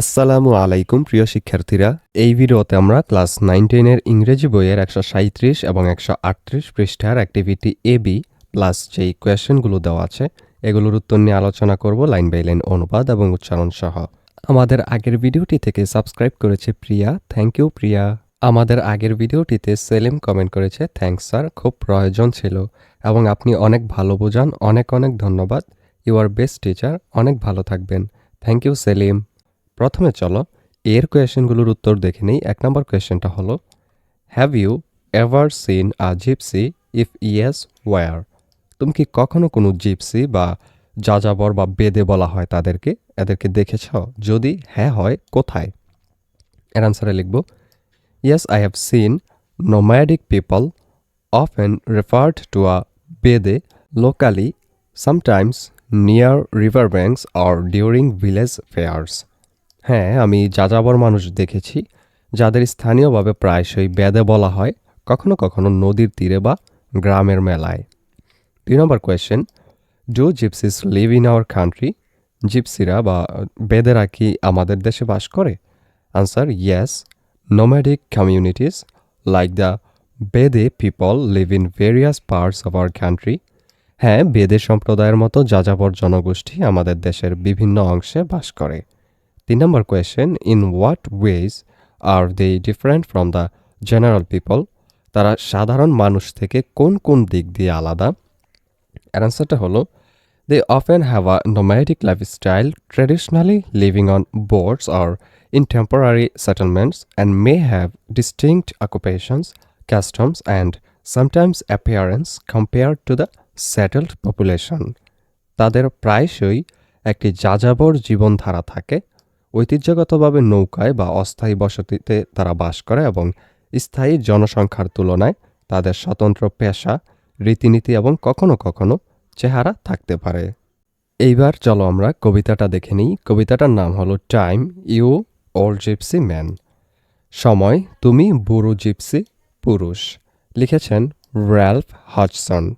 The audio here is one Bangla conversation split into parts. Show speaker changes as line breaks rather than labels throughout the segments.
আসসালামু আলাইকুম, প্রিয় শিক্ষার্থীরা। এই ভিডিওতে আমরা ক্লাস নাইন টেনের ইংরেজি বইয়ের একশো সাঁত্রিশ এবং একশো আটত্রিশ পৃষ্ঠার অ্যাক্টিভিটি এ বি প্লাস যেই কোয়েশ্চেনগুলো দেওয়া আছে, এগুলোর উত্তর নিয়ে আলোচনা করব লাইন বাই লাইন অনুবাদ এবং উচ্চারণ সহ। আমাদের আগের ভিডিওটি থেকে সাবস্ক্রাইব করেছে প্রিয়া। থ্যাংক ইউ প্রিয়া। আমাদের আগের ভিডিওটিতে সেলিম কমেন্ট করেছে থ্যাঙ্কস স্যার খুব প্রয়োজন ছিল এবং আপনি অনেক ভালো বোঝান। অনেক অনেক ধন্যবাদ। ইউ আর বেস্ট টিচার অনেক ভালো থাকবেন। Thank you Selim. প্রথমে চলো এর কোয়েশ্চেনগুলোর উত্তর দেখে নেই। এক নম্বর কোয়েশ্চেনটা হলো have you ever seen a gypsy if yes where তুমি কি কখনো কোনো জিপসি বা যাযাবর বা বেদে বলা হয় তাদেরকে? এদেরকে দেখেছ? যদি হ্যাঁ হয়, কোথায়? এর আনসারে লিখব yes I have seen nomadic people often to a Bede locally sometimes near river riverbanks or during village fairs. হ্যাঁ আমি যাযাবর মানুষ দেখেছি, যাদের স্থানীয়ভাবে প্রায়শই বেদে বলা হয়, কখনো কখনো নদীর তীরে বা গ্রামের মেলায়। দুই number question do gypsies live in our country জিপসিরা বা বেদেরা কি আমাদের দেশে বাস করে? Answer yes nomadic communities like the Bede people live in various parts of our country হ্যাঁ বেদে সম্প্রদায়ের মতো যাযাবর জনগোষ্ঠী আমাদের দেশের বিভিন্ন অংশে বাস করে। তিন number question in what ways are they different from the general people তারা সাধারণ মানুষ থেকে কোন কোন দিক দিয়ে আলাদা? অ্যান্সারটা হলো they often have a nomadic lifestyle traditionally living on boards or in temporary settlements and may have distinct occupations customs, and sometimes appearance compared to the settled population. তাদের প্রায়শই একটি যাযাবর জীবনধারা থাকে ঐতিহ্যগতভাবে নৌকায় বা অস্থায়ী বসতিতে তারা বাস করে এবং স্থায়ী জনসংখ্যার তুলনায় তাদের স্বতন্ত্র পেশা, রীতিনীতি এবং কখনো কখনো চেহারা থাকতে পারে। এইবার চলো আমরা কবিতাটা দেখে নিই। কবিতাটার নাম হলো time you old gypsy man সময়, তুমি বুড়ো জিপসি পুরুষ। লিখেছেন র্যালফ হজসন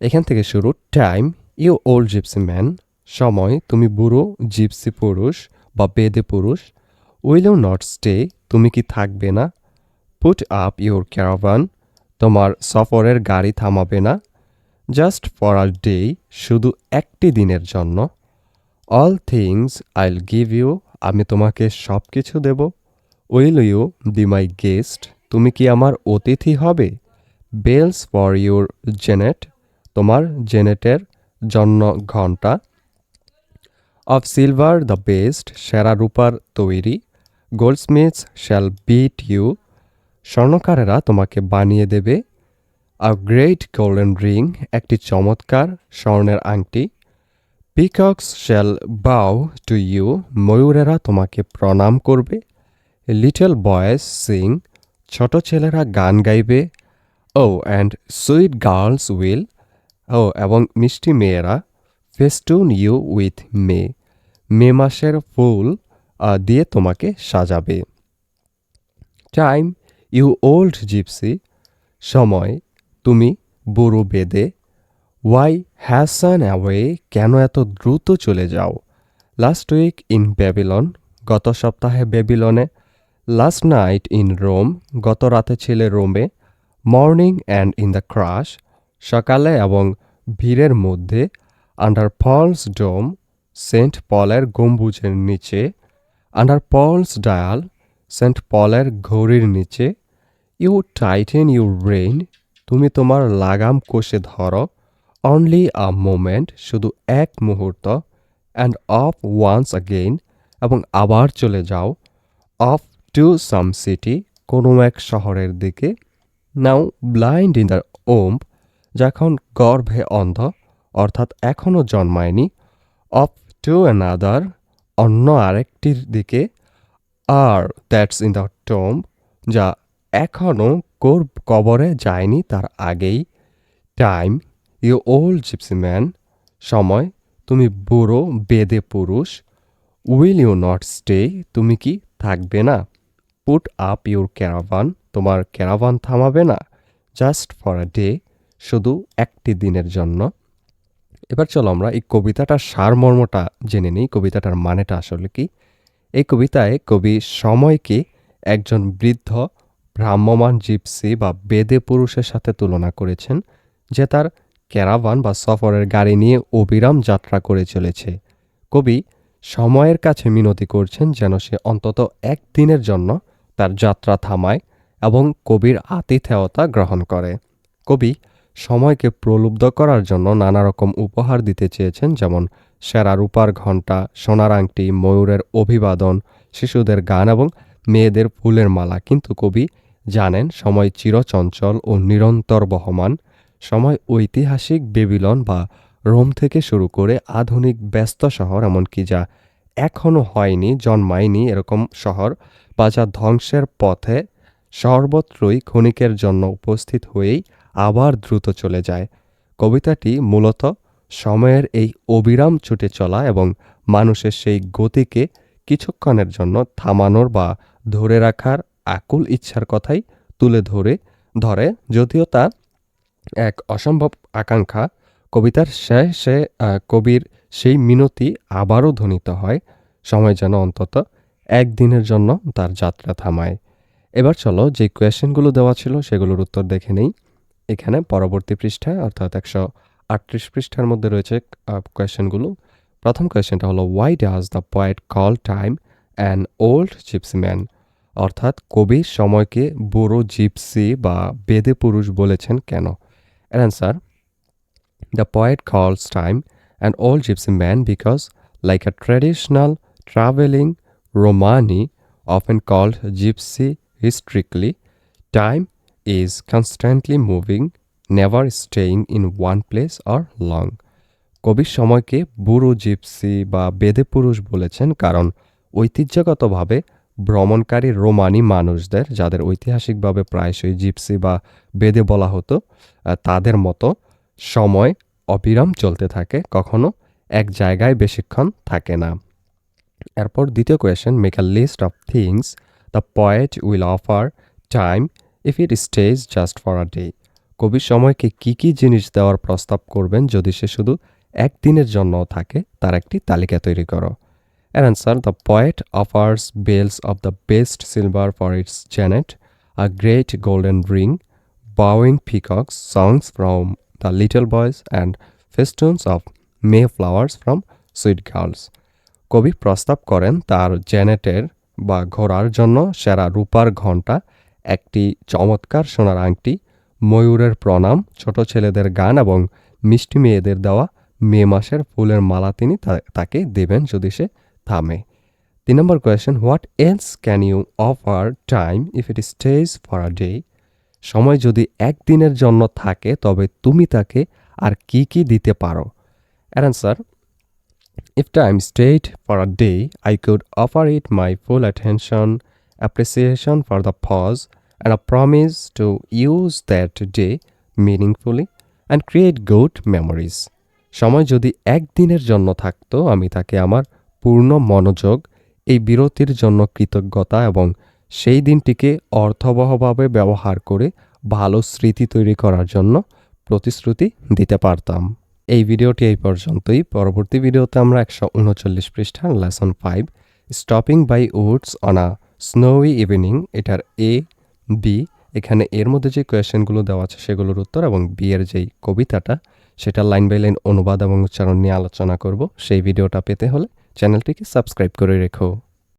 এখান থেকে শুরু time you old gypsy man সময়, তুমি বুড়ো জিপসি পুরুষ। বা বেদে পুরুষ, উইল ইউ নট স্টে, তুমি কি থাকবে না? পুট আপ ইউর ক্যারাভান, তোমার সফরের গাড়ি থামাবে না। জাস্ট ফর আ ডে, শুধু একটি দিনের জন্য। All things I'll give you, আমি তোমাকে সব কিছু দেব। Will you be my guest, তুমি কি আমার অতিথি হবে? বেলস ফর ইউর জেনেট, তোমার জেনেটের জন্য ঘণ্টা অফ সিলভার দ্য বেস্ট সেরা রূপার তৈরি গোল্ডস্মিথস শ্যাল বিট ইউ স্বর্ণকারেরা তোমাকে বানিয়ে দেবে। আ গ্রেট গোল্ডেন রিং একটি চমৎকার স্বর্ণের আংটি। Peacocks shall bow to you ময়ূরেরা তোমাকে প্রণাম করবে। লিটল বয়েস সিং ছোট ছেলেরা গান গাইবে। ও অ্যান্ড সুইট গার্লস উইল ও এবং মিষ্টি মেয়েরা ফেস্টুন ইউ উইথ মে মে মাসের ফুল দিয়ে তোমাকে সাজাবে। টাইম, ইউ ওল্ড জিপসি, সময়, তুমি বুড়ো বেদে, ওয়াই হ্যাসান অ্যাওয়ে, কেন এত দ্রুত চলে যাও? লাস্ট উইক ইন ব্যাবিলন, গত সপ্তাহে বেবিলনে লাস্ট নাইট ইন রোম, গত রাতে ছিলে রোমে, morning and in the crush, সকালে এবং ভিড়ের মধ্যে, আন্ডার পলস ডোম সেন্ট পলের গম্বুজের নিচে আন্ডার পলস ডায়াল সেন্ট পলের ঘড়ির নিচে ইউ টাইটেন ইউ ব্রেইন তুমি তোমার লাগাম কষে ধরো অনলি আ মোমেন্ট শুধু এক মুহূর্ত অ্যান্ড অফ ওয়ান্স অ্যাগেইন এবং আবার চলে যাও অফ টু সাম সিটি কোনো এক শহরের দিকে now blind in the womb যখন গর্ভে অন্ধ, অর্থাৎ এখনও জন্মায়নি অফ টু অ্যানাদার অন্য আরেকটির দিকে, আর দ্যাটস ইন দ্য টোম্ব যা এখনও কোর কবরে যায়নি তার আগেই। Time you old gypsy man সময়, তুমি বুড়ো, বেদে পুরুষ উইল ইউ নট স্টে তুমি কি থাকবে না? পুট আপ ইউর ক্যারাভান তোমার ক্যারাভান থামাবে না। জাস্ট ফর আ ডে শুধু একটি দিনের জন্য। এবার চলো আমরা এই কবিতাটার সারমর্মটা জেনে নিই। কবিতাটার মানেটা আসলে কি? এই কবিতায় কবি সময়কে একজন বৃদ্ধ ভ্রাম্যমান জিপসি বা বেদে পুরুষের সাথে তুলনা করেছেন, যে তার ক্যারাভান বা সফরের গাড়ি নিয়ে অবিরাম যাত্রা করে চলেছে। কবি সময়ের কাছে মিনতি করছেন যেন সে অন্তত একদিনের জন্য তার যাত্রা থামায় এবং কবির আতিথেয়তা গ্রহণ করে। কবি সময়কে প্রলুব্ধ করার জন্য নানা রকম উপহার দিতে চেয়েছেন, যেমন সেরা রূপার ঘণ্টা, সোনার আংটি, ময়ূরের অভিবাদন, শিশুদের গান এবং মেয়েদের ফুলের মালা। কিন্তু কবি জানেন, সময় চিরচঞ্চল ও নিরন্তর বহমান। সময় ঐতিহাসিক বেবিলন বা রোম থেকে শুরু করে আধুনিক ব্যস্ত শহর, এমনকি যা এখনও হয়নি, জন্মায়নি এরকম শহর বা যা ধ্বংসের পথে সর্বত্রই ক্ষণিকের জন্য উপস্থিত হয়েই আবার দ্রুত চলে যায়। কবিতাটি মূলত সময়ের এই অবিরাম ছুটে চলা এবং মানুষের সেই গতিকে কিছুক্ষণের জন্য থামানোর বা ধরে রাখার আকুল ইচ্ছার কথাই তুলে ধরে ধরে। যদিও তা এক অসম্ভব আকাঙ্ক্ষা, কবিতার শেষে কবির সেই মিনতি আবারও ধ্বনিত হয়, সময় যেন অন্তত একদিনের জন্য তার যাত্রা থামায়। এবার চলো যে কোয়েশ্চেনগুলো দেওয়া ছিল সেগুলোর উত্তর দেখে নেই। এখানে পরবর্তী পৃষ্ঠায়, অর্থাৎ একশো আটত্রিশ পৃষ্ঠার মধ্যে রয়েছে কোয়েশ্চেনগুলো। প্রথম কোয়েশ্চেনটা হলো why does the poet call time an old gypsy man অর্থাৎ, কবি সময়কে বুড়ো জিপসি বা বেদে পুরুষ বলেছেন কেন? এর answer the poet calls time an old gypsy man because like a traditional travelling Romani often called gypsy historically time is constantly moving, never staying in one place or long. কবি সময়কে বুড়ো জিপসি বা বেদে পুরুষ বলেছেন কারণ ঐতিহ্যগতভাবে ভ্রমণকারী রোমানি মানুষদের যাদের ঐতিহাসিকভাবে প্রায়শই জিপসি বা বেদে বলা হতো তাদের মতো সময় অবিরাম চলতে থাকে কখনো এক জায়গায় বেশিক্ষণ থাকে না এরপর দ্বিতীয় question make a list of things the poet will offer time if it stays just for a day কবি সময়কে কি কি জিনিস দেওয়ার প্রস্তাব করবেন যদি সে শুধু একদিনের জন্য থাকে তার একটি তালিকা তৈরি করো। এর answer the poet offers bells of the best silver for its jennet a great golden ring bowing peacocks, from the little little and and of may mayflowers from sweet girls কবি প্রস্তাব করেন তার জেনেটের বা ঘোড়ার জন্য সেরা রূপার ঘণ্টা একটি চমৎকার সোনার আংটি ময়ূরের প্রণাম ছোট ছেলেদের গান এবং মিষ্টি মেয়েদের দেওয়া মে মাসের ফুলের মালা তিনি তাকে দেবেন যদি সে থামে। তিন নম্বর question what else can you offer time if it stays for a day সময় যদি একদিনের জন্য থাকে তবে তুমি তাকে আর কি কি দিতে পারো? Answer if time stayed for a day, I could offer it my full attention, appreciation for the pause, and a promise to use that day meaningfully and create good memories. সময় যদি একদিনের জন্য থাকতো আমি তাকে আমার পূর্ণ মনোযোগ এই বিরতির জন্য কৃতজ্ঞতা এবং সেই দিনটিকে অর্থবহভাবে ব্যবহার করে ভালো স্মৃতি তৈরি করার জন্য প্রতিশ্রুতি দিতে পারতাম এই ভিডিওটি এই পর্যন্তই পরবর্তী ভিডিওতে আমরা একশো উনচল্লিশ পৃষ্ঠার lesson five stopping by woods on a snowy evening এটার এ বি এখানে এর মধ্যে যে কোয়েশ্চেনগুলো দেওয়া আছে সেগুলোর উত্তর এবং বি এর যেই কবিতাটা, সেটা লাইন বাই লাইন অনুবাদ এবং উচ্চারণ নিয়ে আলোচনা করব। সেই ভিডিওটা পেতে হলে চ্যানেলটিকে সাবস্ক্রাইব করে রেখো।